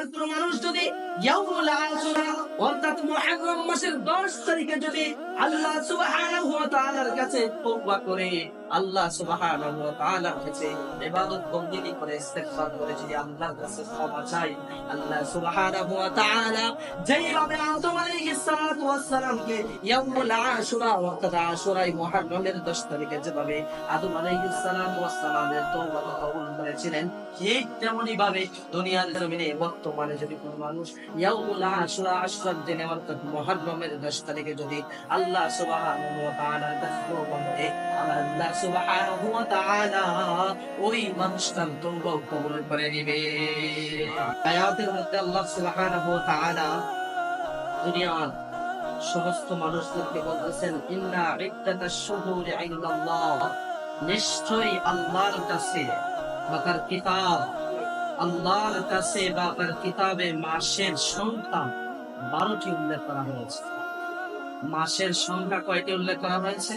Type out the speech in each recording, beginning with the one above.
দুনিয়ার কোন মানুষ যদি ইয়াউমুল আশুরা অর্থাৎ মুহররম মাসের 10 তারিখে যদি আল্লাহ সুবহানাহু ওয়া তাআলার কাছে তওবা করে, আল্লাহ সুবহানাহু ওয়া তাআলার কাছে ইবাদত বন্দেগী করে, ইস্তেগফার করে যদি আল্লাহর কাছে ক্ষমা চাই আল্লাহ সুবহানাহু ওয়া তাআলা যেইভাবে আদম আলাইহিস সালাতু ওয়াস সালামকে ইয়াউমুল আশুরা, অর্থাৎ আশুরাই মুহররমের 10 তারিখে যেভাবে আদম আলাইহিস সালাম ওয়াস সালামের তওবা কবুল করেছিলেন, ঠিক তেমনি ভাবে দুনিয়ার জমিনে বর্তমানে যদি কোনো মানুষ দিনে অর্থাৎ মুহররমের 10 তারিখে যদি আল্লাহ ওই মানুষটার তওবা কবুল করে নিবে। আল্লাহ তাআলা দুনিয়ার সমস্ত মানুষদেরকে বলতেছেন, ইন্না ইদ্দাতাশ শুহুরি ইনদাল্লাহ নিশ্চয়ই আল্লাহর কাছে বা তার কিতাব, আল্লাহর কাছে বা তার কিতাবে মাসের সংখ্যা বারোটি উল্লেখ করা হয়েছে। মাসের সংখ্যা কয়টি উল্লেখ করা হয়েছে?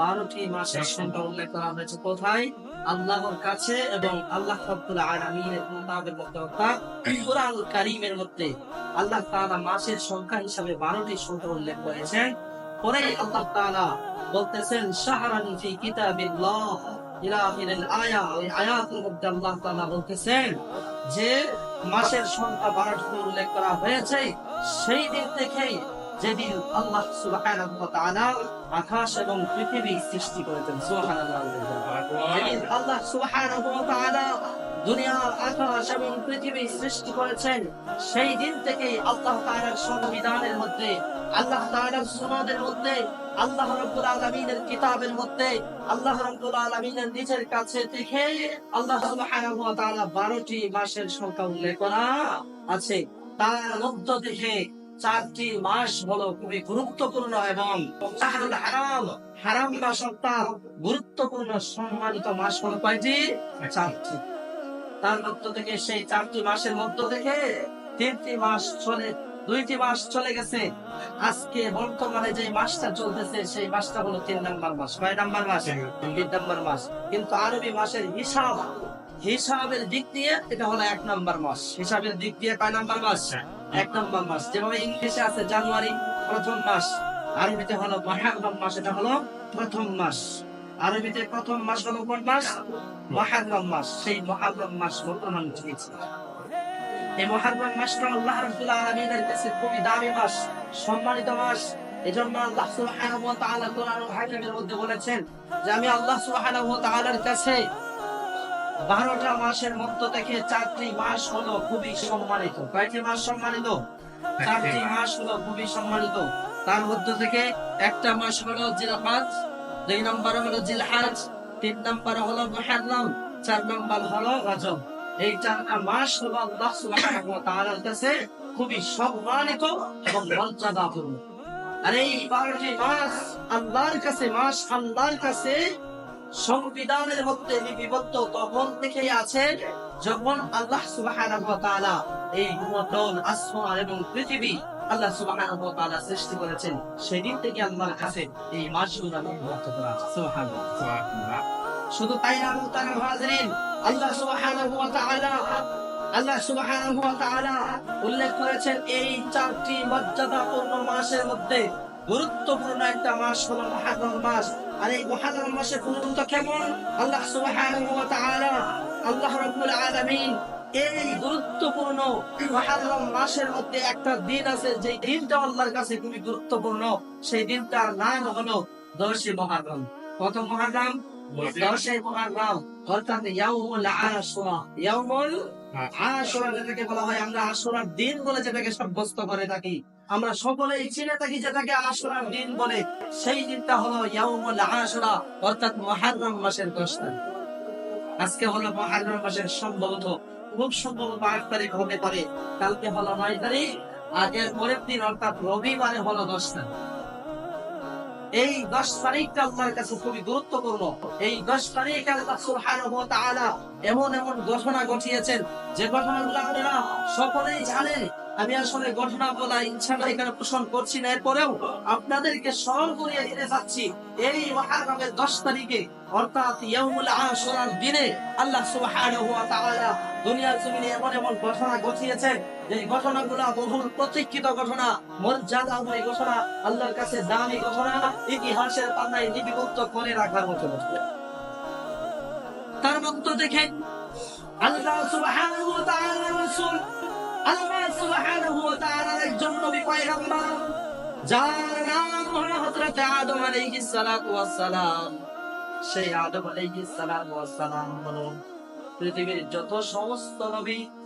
বারোটি মাসের সংখ্যা উল্লেখ করা হয়েছে কোথায়? আল্লাহর কাছে এবং আল্লাহ রাব্বুল আলামিনের কিতাবের মধ্যে অর্থাৎ কুরআন কারীমের মধ্যে আল্লাহ তাআলা মাসের সংখ্যা হিসাবে বারোটি সংখ্যা উল্লেখ করেছেন। পরে আল্লাহ তাআলা বলতেছেন শাহরান ফি কিতাবিল্লাহ ইলা আখিরিল আয়া এই আয়াতের মধ্যে আল্লাহ তাআলা বলতেছেন যে মাসের সংখ্যা বারোটি উল্লেখ করা হয়েছে, সেই দিন থেকেই যেদিন আল্লাহ আকাশ এবং পৃথিবী সৃষ্টি করেছেন যেদিন আল্লাহ তাআলা দুনিয়ার আকাশ এবং পৃথিবী সৃষ্টি করেছেন, সেই দিন আল্লাহ সংবিধানের মধ্যে, আল্লাহ মধ্যে, আল্লাহ কিতাবের মধ্যে, আল্লাহ নিজের কাছে আল্লাহ সুবহানাহু ওয়া তাআলা 12টি মাসের সংখ্যা উল্লেখ করা আছে। তার মধ্য থেকে চারটি মাস হলো খুবই গুরুত্বপূর্ণ এবং হারাম হারাম মাস অর্থাৎ গুরুত্বপূর্ণ সম্মানিত মাস হলো কয়টি? চারটি। তার মধ্য থেকে সেই চারটি মাসের মধ্য থেকে তিনটি মাস চলে দুইটি মাস চলে গেছে। আজকে বর্তমানে যে মাসটা চলতেছে সেই মাসটা হলো তিন নম্বর মাস। কয় নম্বর মাস? তিন নম্বর। মাস। কিন্তু আরবি মাসের হিসাব হিসাবের দিক দিয়ে এটা হলো এক নম্বর মাস। হিসাবের দিক দিয়ে কয় নম্বর মাস? এক নম্বর মাস। যেভাবে ইংলিশে আছে জানুয়ারি প্রথম মাস আরবিতে হলো মহারম মাস এটা হলো প্রথম মাস। আরবিতে প্রথম মাস হলো কোন মাস? মহারম মাস। সেই মহারম মাস বর্তমান চলছে। এই মহারম মাসটা আল্লাহ রাব্বুল আলামিনের কাছে খুবই দামি মাস সম্মানিত মাস। এজন্য আল্লাহ সুবহানাহু ওয়া তাআলা কোরআন হাকিমের মধ্যে বলেছেন যে আমি আল্লাহ সুবহানাহু ওয়া তাআলার কাছে বারোটা মাসের মধ্য থেকে চারটি মাস হলো খুবই সম্মানিত। কয়টি মাস সম্মানিত? চারটি মাস হলো খুবই সম্মানিত। তার মধ্য থেকে একটা মাস হলো জিলহাজ দুই নম্বর হলো জিলহাজ, তিন নম্বর হলো মুহাররম, চার নম্বর হলো রজব। এই চারটা মাস হলো আল্লাহ সুবহানাহু ওয়া তাআলার কাছে খুবই সম্মানিত এবং মর্যাদাপূর্ণ আর এই মাস আল্লাহর কাছে, মাস আল্লাহর কাছে সংবিধানের মধ্যে লিপিবদ্ধ তখন থেকেই আছে যখন আল্লাহ সুবহানাহু ওয়া তাআলা এই ভূমণ্ডল আসমান এবং পৃথিবী আল্লাহ তাআলা সৃষ্টি করেছেন। সেদিন থেকে আল্লাহর কাছে এই মাসগুলো লিপিবদ্ধ করা শুধু তাই না মুহতারাম হাজিরিন আল্লাহ সুবহানাহু আল্লাহ সুবহানাহু উল্লেখ করেছেন, এই চারটি মর্যাদাপূর্ণ মাসের মধ্যে গুরুত্বপূর্ণ একটা মাস হলো মুহররম মাস। আর এই মুহররম মাসের গুরুত্ব কেমন? আল্লাহ তাআলা, আল্লাহ রাব্বুল আলামিন এই গুরুত্বপূর্ণ মাসের মধ্যে একটা দিন আছে যে দিনটা আল্লাহর কাছে খুবই গুরুত্বপূর্ণ, সেই দিনটার নাম হলো দশই মুহররম কত মুহররম অর্থাৎ ইয়াউমুল আশুরা। ইয়াউমুল আশুরা, যেটাকে বলা হয়, আমরা আশুরার দিন বলে যেটাকে সাব্যস্ত করে থাকি। আমরা সকলেই চিনে থাকি যেটাকে আশুরার দিন বলে। সেই দিনটা হলো ইয়াউমুল আশুরা, অর্থাৎ মুহররম মাসের দশ আজকে হলো মুহররম মাসের সম্ভবত খুব সম্ভবত আট তারিখ হতে পারে কালকে হলো নয় তারিখ আগের পরের দিন অর্থাৎ রবিবারে হলো দশ তারিখ। এই দশ তারিখটা আল্লাহর কাছে খুবই গুরুত্বপূর্ণ। এই দশ তারিখ আল্লাহ এমন এমন ঘটনা ঘটিয়েছেন, যে আপনারা সকলেই জানেন। আমি আসলে ঘটনা বলা ইচ্ছাটা এখানে পোষণ করছি না, এরপরেও আপনাদেরকে স্মরণ করিয়ে দিতে চাচ্ছি, এই মহারমের দশ তারিখে, অর্থাৎ দিনে আল্লাহ সুবহানাহু দুনিয়ার জমিনে এমন এমন ঘটনা ঘটিয়েছেন যে ঘটনাগুলো বহুল প্রতীক্ষিত ঘটনা মর্যাদাময় ঘটনা, আল্লাহর কাছে দামি ঘটনা, ইতিহাসের পাতায় লিপিবদ্ধ করে রাখার মতো তার মধ্য দেখেন, আল্লাহ সুবহানাহু ওয়া তাআলার রাসূল, আল্লাহ সুবহানাহু ওয়া তাআলার একজন নবী পয়গম্বর, যার নাম হলো হযরত আদম আলাইহিস ওয়াস সালাম। সেই আদম আলাইহিস ওয়াস সালাম হলো পৃথিবীর যত সমস্ত নবী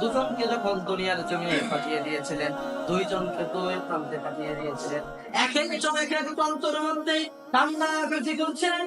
দুজনকে যখন দুনিয়ার জমিনে পাঠিয়ে দিয়েছিলেন, দুইজনকে দুই প্রান্তে পাঠিয়ে দিয়েছিলেন। এক একজন এক এক প্রান্তরের মধ্যে কান্নাকাটি করছিলেন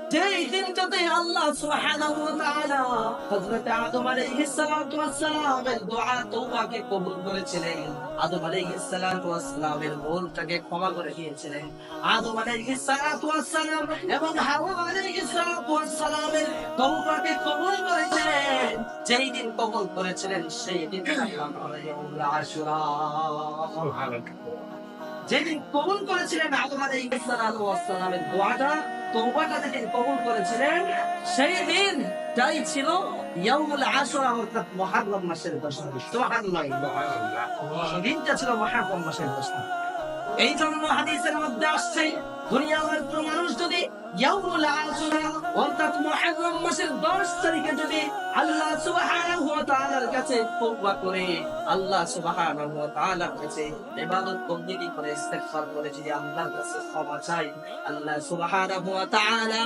যেই দিনটাতে আল্লাহ সুবহানাহু ওয়া তাআলা হযরত আদম আলাইহিস সালাতু ওয়াস সালামের দোয়া তওবাকে কবুল করেছিলেন আদম আলাইহিস সালাতু ওয়াস সালামের ভুলটাকে ক্ষমা করে দিয়েছিলেন। আদম আলাইহিস সালাতু ওয়াস সালাম এবং হাওয়া আলাইহিস সালাতু ওয়াস সালামের তওবাকে কবুল করেছিলেন। যেই দিন কবুল করেছিলেন সেই দিন আশুরা যেদিন কবুল করেছিলেন আদম আলাইহিস সালাতু ওয়াস সালামের দোয়াটা তওবাটা যেদিন কবুল করেছিলেন। সেই দিন তাই ছিল ইয়াউমুল আশুরা, অর্থাৎ মুহররম মাসের 10 তারিখ। সুবহানাল্লাহ। দিনটা ছিল মুহররম মাসের 10 তারিখ। এই জন্য হাদিসের মধ্যে আসছে দুনিয়ার মানুষ যদি ইয়াউমুল অর্থাৎ মুহররম মাসের 10 তারিখে যদি আল্লাহ সুবহানাহু ওয়া তাআলার কাছে তওবা করে, আল্লাহ সুবহানাহু ওয়া তাআলার কাছে ইবাদত করে করে যদি আল্লাহর কাছে ক্ষমা চাই আল্লাহ সুবহানাহু ওয়া তাআলা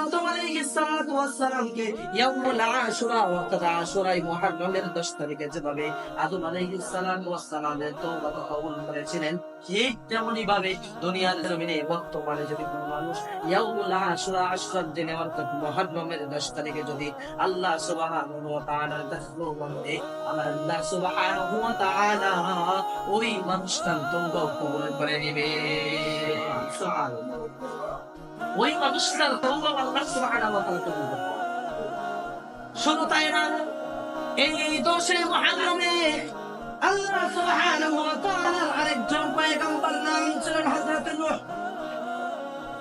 আদম আলাইহিস সালাতু ওয়াস সালামকে ইয়াউমুল অর্থাৎ মুহররমের 10 তারিখে যেভাবে আদম আলাইহিস সালাতু ওয়াস সালামের তওবা কবুল করেছিলেন, ঠিক তেমনি ভাবে দুনিয়ার জমিনে বর্তমানে যদি কোনো মানুষ ইয়াউমুল আশুরা আশুরার দিনে অর্থাৎ মুহররমের 10 তারিখে যদি আল্লাহ সুবহানাহু ওয়া তাআলার কাছে তওবা আল্লাহ সুবহানাহু ওয়া তাআলা ওই মানুষটার তওবা কবুল করে নেবে। সুবহানাল্লাহ ওই মানুষটার তওবা আল্লাহ সুবহানাহু ওয়া তাআলা কবুল করে শুধু তাই না, এই দোষে মুহররমে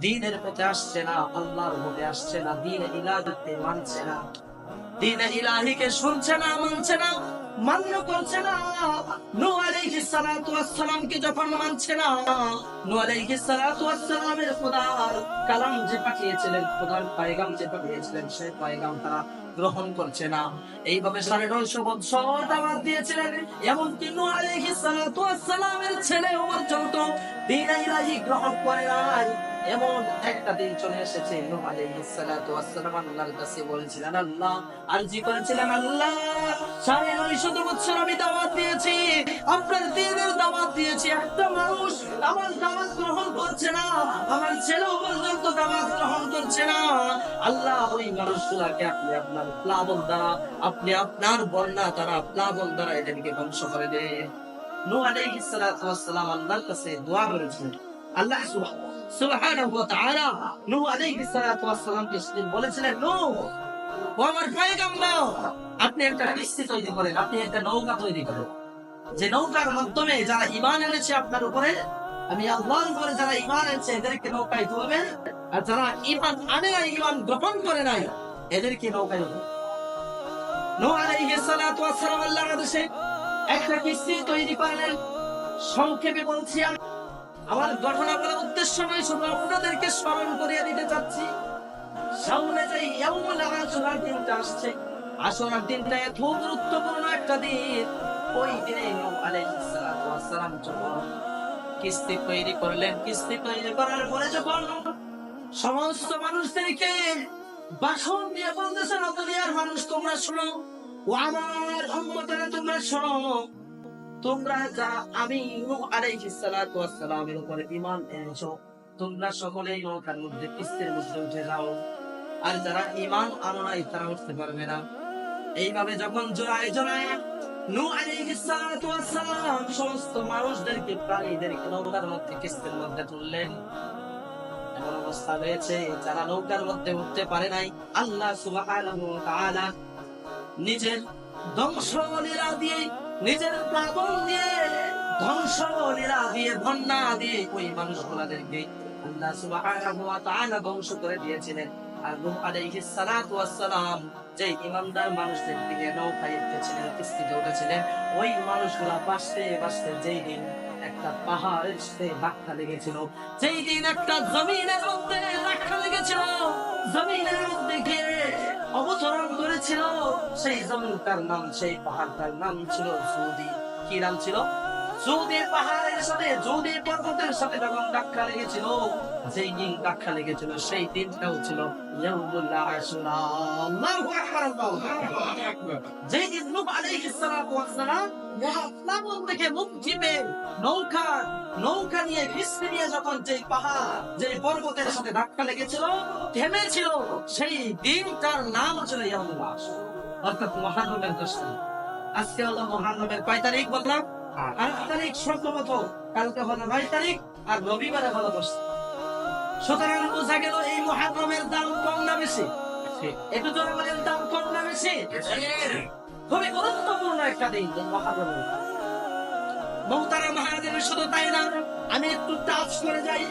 দিনের পথে আসছে না, আল্লাহর পথে আসছে না, দিন ইলাহিতে মানছে না। দিন ইলাহিকে শুনছে না, মানছে না না। না তারা গ্রহণ করছে না। এইভাবে সাড়ে নয়শো বছর দাওয়াত দিয়েছিলেন, এমনকি ওয়াস সালামের ছেলে পর্যন্ত দিন ইলাহি গ্রহণ করে নাই। এমন একটা দিন চলে এসেছে। নূহ আলাইহিস সালাতু ওয়াস আল্লাহর কাছে আল্লাহ, আরজি করেছিলেন, আল্লাহ, সাড়ে নয়শত বছর আমি দাওয়াত দিয়েছি। আপনার দাওয়াত দিয়েছি। একটা মানুষ আমার দাওয়াত গ্রহণ করছে না, আমার পর্যন্ত দাওয়াত গ্রহণ করছে না। আল্লাহ, ওই মানুষগুলাকে আপনি আপনার প্লাবন দ্বারা, আপনি আপনার বন্যা দ্বারা, প্লাবন দ্বারা এদেরকে ধ্বংস করে দে নূহ আলাইহিস সালাতু ওয়াস আল্লাহর কাছে দোয়া করেছেন আল্লাহ সুবহান- যে নৌকার মাধ্যমে যারা ইমান এনেছে আপনার উপরে, আমি যারা ইমান এনেছে, এদেরকে নৌকায় তুলবেন। আর যারা ইমান আনে নাই ইমান গ্রহণ করে নাই, এদেরকে নৌকায় একটা কিস্তি তৈরি করলেন। সংক্ষেপে বলছি আমি আমার ঘটনা বলার উদ্দেশ্য নয়, শুধু আপনাদেরকে স্মরণ করিয়ে দিতে চাচ্ছি। সামনে যে আশুরার দিনটা আসছে আশুরার দিনটা এত গুরুত্বপূর্ণ একটা দিন। ওই দিনে নূহ কিস্তি তৈরি করলেন, কিস্তি তৈরি করার পরে যখন সমস্ত মানুষদেরকে বাসন দিয়ে বলতেছেন দুনিয়ার মানুষ, তোমরা শোনো, ও আমার উম্মতেরা তোমরা শোনো। তোমরা যা আমি নূহ আলাইহিস সালাতু ওয়াস সালামের উপরে ঈমান এনেছো, তোমরা সকলেই নৌকার মধ্যে, কিস্তির মধ্যে উঠে যাও। আর যারা ঈমান আনো নাই, তারা উঠতে পারবে না। এইভাবে যখন জোড়ায় জোড়ায় নূহ আলাইহিস সালাতু ওয়াস সালাম সমস্ত মানুষদেরকে, প্রাণীদেরকে নৌকার মধ্যে, কিস্তির মধ্যে তুললেন। এমন অবস্থা রয়েছে, যারা নৌকার মধ্যে উঠতে পারে নাই, আল্লাহ সুবহানাহু ওয়া তাআলা নিজের ধ্বংস দিয়ে নিজের প্লাবন দিয়ে ধ্বংস লীলা দিয়ে বন্যা দিয়ে ওই মানুষগুলাদেরকে আল্লাহ সুবহানাহু ধ্বংস করে দিয়েছিলেন। আর নূহ আলাইহিস সালাতু যে ইমানদার মানুষদের দিকে নৌকায় উঠেছিলেন কিস্তিতে উঠেছিলেন, ওই মানুষগুলা বাঁচতে বাঁচতে যেই দিন একটা পাহাড়ের সাথে ধাক্কা লেগেছিল, যেই দিন একটা জমিনের মধ্যে ধাক্কা লেগেছিল, জমিনের মধ্যে অবতরণ করেছিল সেই জমিনটার নাম, সেই পাহাড়টার নাম ছিল সৌদি কি নাম ছিল? সৌদি পাহাড়ের সাথে সৌদি পর্বতের সাথে যখন ধাক্কা লেগেছিল, যেই দিন ধাক্কা লেগেছিল, সেই দিনটাও ছিল যেই দিন নূহ আলাইহিস সালাম পেয়ে নৌকা নৌকা নিয়ে কিস্তি নিয়ে যখন যেই পাহাড় যে পর্বতের সাথে ধাক্কা লেগেছিল থেমেছিল সেই দিনটার নাম ছিল অর্থাৎ মহানবের দশ তারিখ আজকে হলো মহানবের কয় তারিখ বললাম? আট তারিখ সম্ভবত কালকে হলো নয় তারিখ আর রবিবারে হলো দশ সুতরাং বোঝা গেল এই মহানবের দাম কম না বেশি? একটু জোরে বলেন দাম কম না বেশি? খুবই গুরুত্বপূর্ণ একটা দিন মহানবের মৌতারা মহারাজের শুধু তাই না আমি একটু টাচ করে যাই।